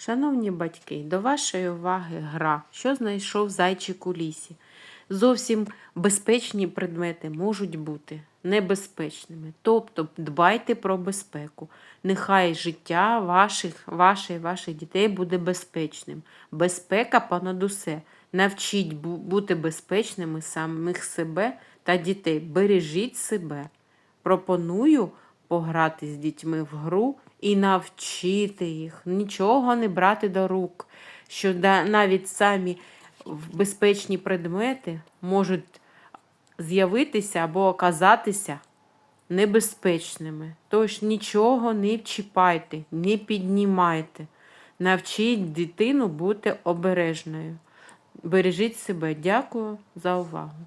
Шановні батьки, до вашої уваги гра, що знайшов зайчик у лісі. Зовсім безпечні предмети можуть бути небезпечними. Тобто дбайте про безпеку. Нехай життя ваших, ваше і ваших дітей буде безпечним. Безпека понад усе. Навчіть бути безпечними самих себе та дітей. Бережіть себе. Пропоную пограти з дітьми в гру і навчити їх, нічого не брати до рук, що навіть самі безпечні предмети можуть з'явитися або оказатися небезпечними. Тож нічого не чіпайте, не піднімайте. Навчіть дитину бути обережною. Бережіть себе. Дякую за увагу.